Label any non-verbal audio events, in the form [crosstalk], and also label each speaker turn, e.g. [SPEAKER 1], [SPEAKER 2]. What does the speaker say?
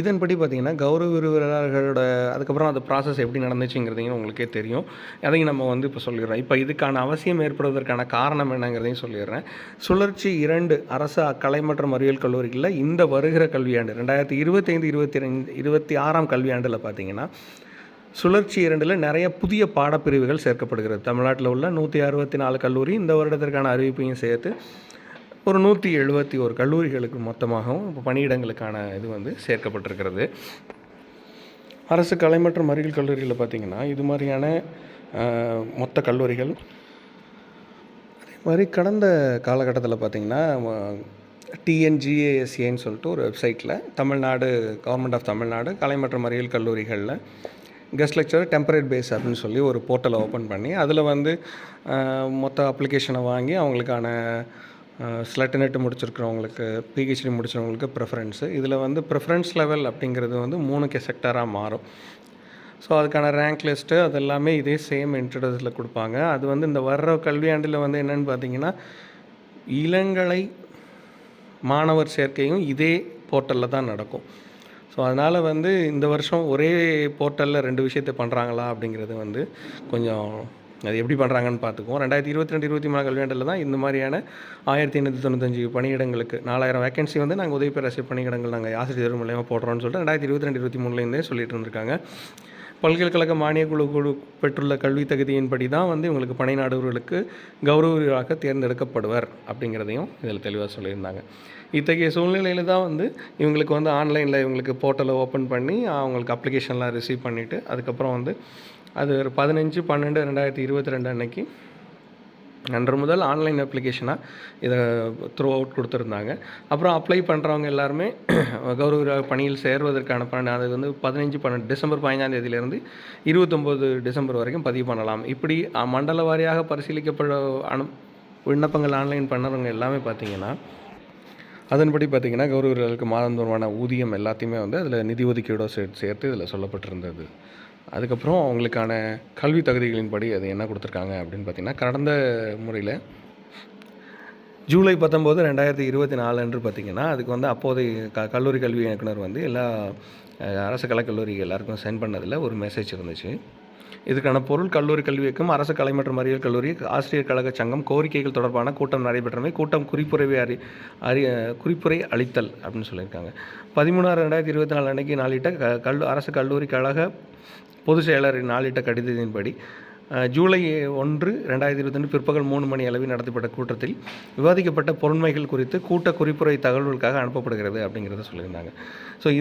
[SPEAKER 1] இதன்படி பார்த்தீங்கன்னா கௌரவ விரிவுரையாளர்களோட அதுக்கப்புறம் அந்த ப்ராசஸ் எப்படி நடந்துச்சுங்கிறதையும் உங்களுக்கே தெரியும். அதையும் நம்ம வந்து இப்போ சொல்லிடுறோம். இப்போ இதுக்கான அவசியம் ஏற்படுவதற்கான காரணம் என்னங்கிறதையும் சொல்லிடுறேன். சுழற்சி இரண்டு அரசு கலை மற்றும் அறிவியல் கல்லூரிகளில் இந்த வருகிற கல்வியாண்டு ரெண்டாயிரத்தி இருபத்தைந்து இருபத்தி ரெண்டு இருபத்தி ஆறாம் கல்வியாண்டில் பார்த்தீங்கன்னா சுழற்சி இரண்டில் நிறைய புதிய பாடப்பிரிவுகள் சேர்க்கப்படுகிறது. தமிழ்நாட்டில் உள்ள நூற்றி அறுபத்தி நாலு கல்லூரி இந்த வருடத்திற்கான அறிவிப்பையும் சேர்த்து ஒரு நூற்றி எழுபத்தி ஒரு கல்லூரிகளுக்கு மொத்தமாகவும் இப்போ பணியிடங்களுக்கான இது வந்து சேர்க்கப்பட்டிருக்கிறது. அரசு கலை மற்றும் அறிவியல் கல்லூரிகளில் பார்த்திங்கன்னா இது மாதிரியான மொத்த கல்லூரிகள் அதே மாதிரி கடந்த காலகட்டத்தில் பார்த்திங்கன்னா டிஎன்ஜிஏஎஸ்ஏன்னு சொல்லிட்டு ஒரு வெப்சைட்டில் தமிழ்நாடு கவர்மெண்ட் ஆஃப் தமிழ்நாடு கலை மற்றும் அறிவியல் கல்லூரிகளில் கெஸ்ட் லெக்சர் டெம்பரரி பேஸ் அப்படின்னு சொல்லி ஒரு போர்ட்டலை ஓப்பன் பண்ணி அதில் வந்து மொத்த அப்ளிகேஷனை வாங்கி அவங்களுக்கான ஸ்லட் முடிச்சிருக்கிறவங்களுக்கு பிஹெச்டி முடிச்சவங்களுக்கு ப்ரிஃபரன்ஸு இதில் வந்து ப்ரிஃபரன்ஸ் லெவல் அப்படிங்கிறது வந்து மூணு கே செக்டராக மாறும். ஸோ அதுக்கான ரேங்க் லிஸ்ட்டு அது எல்லாமே இதே சேம் இன்ட்ரடஸில் கொடுப்பாங்க. அது வந்து இந்த வர்ற கல்வியாண்டில் வந்து என்னென்னு பார்த்தீங்கன்னா இளங்கலை மாணவர் சேர்க்கையும் இதே போர்ட்டலில் தான் நடக்கும். ஸோ அதனால் வந்து இந்த வருஷம் ஒரே போர்ட்டலில் ரெண்டு விஷயத்தை பண்ணுறாங்களா அப்படிங்கிறது வந்து கொஞ்சம் அது எப்படி பண்ணுறாங்கன்னு பார்த்துக்குவோம். ரெண்டாயிரத்தி இருபத்தி ரெண்டு இருபத்தி மூணு கல்வியாண்டில் தான் இந்த மாதிரியான ஆயிரத்தி எண்ணூற்றி தொண்ணூத்தஞ்சு பணியிடங்களுக்கு நாலாயிரம் வேகன்சி வந்து நாங்கள் உதவி பேராசிரியர் பணியிடங்கள் நாங்கள் ஆசிரியர் மூலயமா போடுறோம்னு சொல்லிட்டு ரெண்டாயிரத்தி இருபத்தி ரெண்டு இருபத்தி மூணுலேருந்தே சொல்லிட்டு இருந்திருக்காங்க. பல்கலைக்கழக மானியக் குழு குழு பெற்றுள்ள கல்வி தகுதியின்படி தான் வந்து இவங்களுக்கு பணி நாடுவர்களுக்கு கௌரவராக தேர்ந்தெடுக்கப்படுவர் அப்படிங்கிறதையும் இதில் தெளிவாக சொல்லியிருந்தாங்க. இத்தகைய சூழ்நிலையில் தான் வந்து இவங்களுக்கு வந்து ஆன்லைனில் இவங்களுக்கு போர்ட்டலை ஓப்பன் பண்ணி அவங்களுக்கு அப்ளிகேஷன்லாம் ரிசீவ் பண்ணிவிட்டு அதுக்கப்புறம் வந்து அது ஒரு பதினஞ்சு பன்னெண்டு ரெண்டாயிரத்தி இருபத்தி ரெண்டு அன்னைக்கு. அன்று முதல் ஆன்லைன் அப்ளிகேஷனாக இதை த்ரூ அவுட் கொடுத்துருந்தாங்க. அப்புறம் அப்ளை பண்ணுறவங்க எல்லாருமே [clears throat] கௌரவ பணியில் சேர்வதற்கான பணம் அது வந்து பதினஞ்சு பன்னெண்டு டிசம்பர் பதினஞ்சாம் தேதியிலேருந்து இருபத்தொம்போது டிசம்பர் வரைக்கும் பதிவு பண்ணலாம். இப்படி மண்டல வாரியாக பரிசீலிக்கப்பட அனு விண்ணப்பங்கள் ஆன்லைன் பண்ணுறவங்க எல்லாமே பார்த்தீங்கன்னா அதன்படி பார்த்தீங்கன்னா கௌரவர்களுக்கு மாதந்தோறுமான ஊதியம் எல்லாத்தையுமே வந்து அதில் நிதி ஒதுக்கீடோ சேர்த்து சேர்த்து இதில் சொல்லப்பட்டிருந்தது. அதுக்கப்புறம் அவங்களுக்கான கல்வி தகுதிகளின்படி அது என்ன கொடுத்துருக்காங்க அப்படின்னு பார்த்தீங்கன்னா கடந்த முறையில் ஜூலை பத்தொம்போது ரெண்டாயிரத்தி இருபத்தி நாலு அன்று பார்த்தீங்கன்னா அதுக்கு வந்து அப்போதைய க கல்லூரி கல்வி இயக்குனர் வந்து எல்லா அரசு கலைக்கல்லூரி எல்லாருக்கும் சென்ட் பண்ணதில் ஒரு மெசேஜ் இருந்துச்சு. இதுக்கான பொருள் கல்லூரி கல்வி இயக்கம் அரசு கலை மற்றும் அறிவியல் கல்லூரி ஆசிரியர் கழக சங்கம் கோரிக்கைகள் தொடர்பான கூட்டம் நடைபெற்றமை கூட்டம் குறிப்புரைவை அறி அறி குறிப்புரை அளித்தல் அப்படின்னு சொல்லியிருக்காங்க. பதிமூணாறு ரெண்டாயிரத்தி இருபத்தி நாலு அன்னைக்கு நாளிட்ட க கல் அரசு கல்லூரி கழக பொதுச் செயலரின் நாளிட்ட கடிதத்தின்படி ஜூலை ஒன்று ரெண்டாயிரத்தி இருபத்தி ரெண்டு பிற்பகல் மூணு மணி அளவில் நடத்தப்பட்ட கூட்டத்தில் விவாதிக்கப்பட்ட பொருண்மைகள் குறித்து கூட்ட குறிப்புரை தகவல்களுக்காக அனுப்பப்படுகிறது அப்படிங்கிறத சொல்லியிருந்தாங்க. ஸோ